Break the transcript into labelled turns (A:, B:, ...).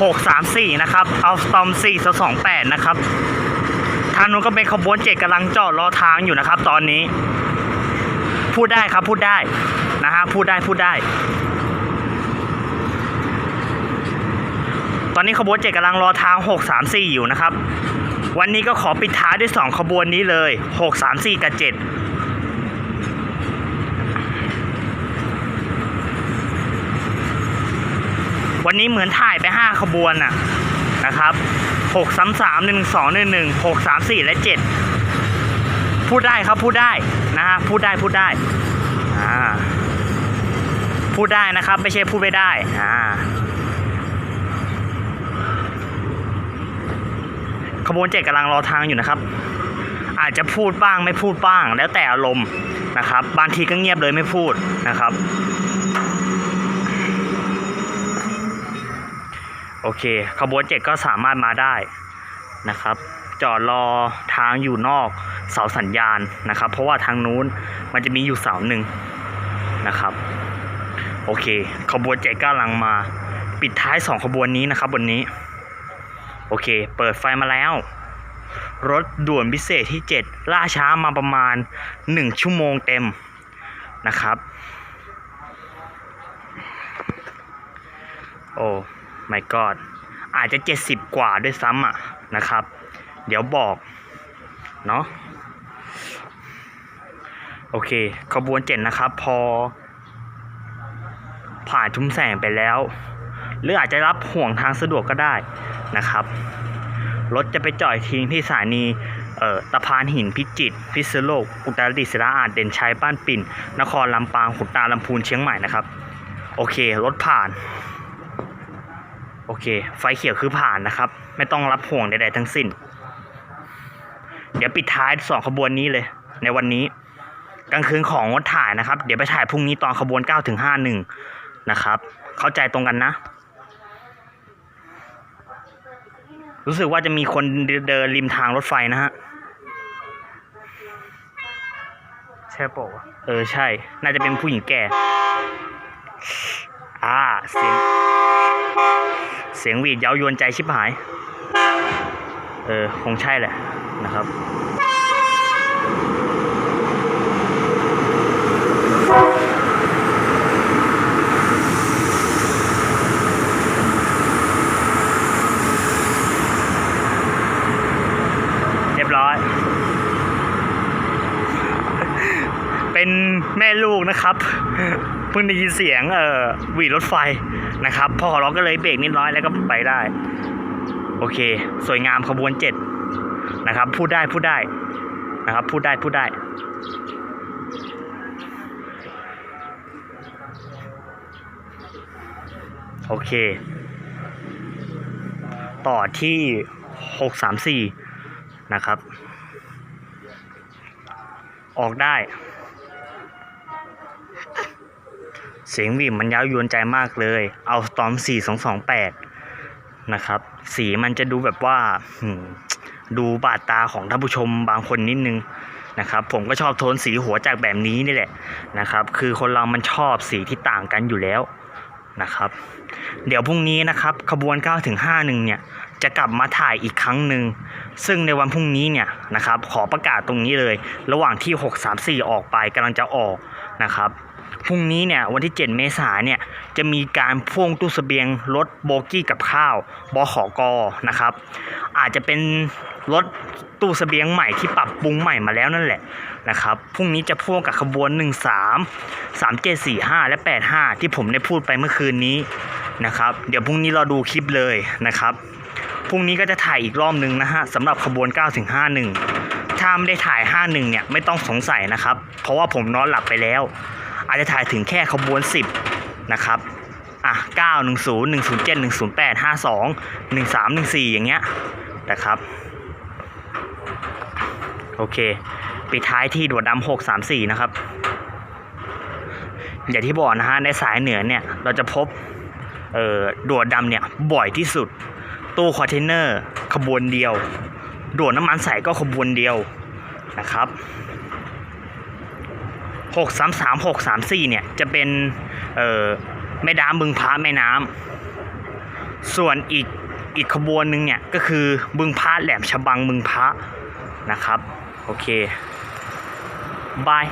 A: 634 นะครับ เอาสตอม4 28 นะครับ ทางนู้นก็เป็นขบวนเจ็ดกำลังจอดรอทางอยู่นะครับ ตอนนี้ พูดได้ครับพูดได้นะฮะพูดได้พูดได้ ตอนนี้ขบวนเจ็ดกำลังรอทาง 634 อยู่นะครับ วันนี้ก็ขอปิดท้ายด้วย 2 ขบวนนี้เลย 634 กับ 7 วันนี้เหมือนถ่ายไป 5 ขบวนน่ะนะครับ 6 3 3 1 2 1 1 6 3 4 และ 7 พูดได้ครับพูดได้นะฮะพูดได้พูดได้อ่าพูดได้นะครับ ไม่ใช่พูดไม่ได้อ่าขบวนเจ็ดกำลังรอทางอยู่นะครับ อาจจะพูดบ้างไม่พูดบ้าง แล้วแต่อารมณ์นะครับ บางทีก็เงียบเลยไม่พูดนะครับ โอเค ขบวนเจ็ดก็สามารถมาได้นะครับ จอดรอทางอยู่นอกเสาสัญญาณนะครับ เพราะว่าทางนู้นมันจะมีอยู่เสาหนึ่งนะครับ โอเค ขบวนเจ็ดกำลังมา ปิดท้ายสองขบวนนี้นะครับวันนี้ โอเค เปิดไฟมาแล้ว รถด่วนพิเศษที่ 7 ล่าช้ามาประมาณ 1 ชั่วโมงเต็มนะครับ โอ้ my god อาจจะ 70 กว่าด้วยซ้ำอะนะครับ เดี๋ยวบอก เนาะโอเค ขบวนเจ็ดนะครับ พอ ผ่านทุ่มแสงไปแล้ว หรืออาจจะรับห่วงทางสะดวกก็ได้นะครับ รถจะไปจอดทิ้งที่สถานีเอ่อตะพานหินพิจิตรพิษณุโลก อุตรดิตถ์ศรีราอาจเด่นชัยบ้านปิ่น นครลำปางขุนตาลำพูนเชียงใหม่นะครับ โอเค รถผ่าน โอเค ไฟเขียวคือผ่านนะครับ ไม่ต้องรับห่วงใดๆทั้งสิ้น เดี๋ยวปิดท้ายสองขบวนนี้เลย ในวันนี้ กลางคืนของงดถ่ายนะครับ เดี๋ยวไปถ่ายพรุ่งนี้ตอนขบวน9ถึง51นะครับ เข้าใจตรงกันนะ รู้สึกว่าจะมีคนเดินริมทางรถไฟนะฮะใช่ปะวะเออใช่ น่าจะเป็นผู้หญิงแก่ อ่าเสียง เสียงหวีดเย้ายวนใจชิบหาย เออ คงใช่แหละนะครับ เรียบร้อย เป็น แม่ลูกนะครับ เพิ่งได้ยินเสียงเอ่อหวีดรถไฟนะครับพ่อเราก็เลยเบรกนิดน้อยแล้วก็ไปได้ โอเค สวยงามขบวนเจ็ดนะครับ พูดได้พูดได้นะครับ พูดได้พูดได้โอเค ต่อที่หกสามสี่นะครับ ออกได้ เสียงหวีดมันย้าวยวนใจมากเลย เอาตอม4228นะครับ สีมันจะดูแบบว่าดูบาดตาของท่านผู้ชมบางคนนิดนึงนะครับ ผมก็ชอบโทนสีหัวจากแบบนี้นี่แหละนะครับ คือคนเรามันชอบสีที่ต่างกันอยู่แล้วนะครับ เดี๋ยวพรุ่งนี้นะครับ ขบวน9ถึง51เนี่ย จะกลับมาถ่ายอีกครั้งหนึ่ง ซึ่งในวันพรุ่งนี้เนี่ยนะครับ ขอประกาศตรงนี้เลย ระหว่างที่ 634 ออกไปกำลังจะออกนะครับ พรุ่งนี้เนี่ยวันที่ 7 เมษายนเนี่ยจะมีการพ่วงตู้เสบียงรถโบกี้กับข้าวบขกนะครับ อาจจะเป็นรถตู้เสบียงใหม่ที่ปรับปรุงใหม่มาแล้วนั่นแหละนะครับพรุ่งนี้จะพ่วงกับขบวน 13 3745 และ 85 ที่ผมได้พูดไปเมื่อคืนนี้นะครับ เดี๋ยวพรุ่งนี้เราดูคลิปเลยนะครับพรุ่งนี้ก็จะถ่ายอีกรอบนึงนะฮะสำหรับขบวน 9 ถึง 51 ถ้าไม่ได้ถ่าย 51 เนี่ยไม่ต้องสงสัยนะครับ เพราะว่าผมนอนหลับไปแล้ว อาจจะถ่ายถึงแค่ขบวน 10 นะครับอะ9 1 0 1 0 7 1 0 8 5 2 1 3 1 4 อย่างเงี้ยนะครับ โอเคปิดท้ายที่ด่วนดำ6 3 4 นะครับ อย่างที่บอกนะฮะ ในสายเหนือเนี่ย เราจะพบเอ่อด่วนดำเนี่ย บ่อยที่สุด ตู้คอนเทนเนอร์ ขบวนเดียวด่วนน้ำมันใสก็ขบวนเดียวนะครับ หกสามสามหกสามสี่เนี่ย จะเป็นเอ่อแม่ดามบึงพระแม่น้ส่วนอีกอีกขบวนหนึ่งเนี่ย ก็คือบึงพระแหลมฉบังบึงพระนะครับ โอเคบาย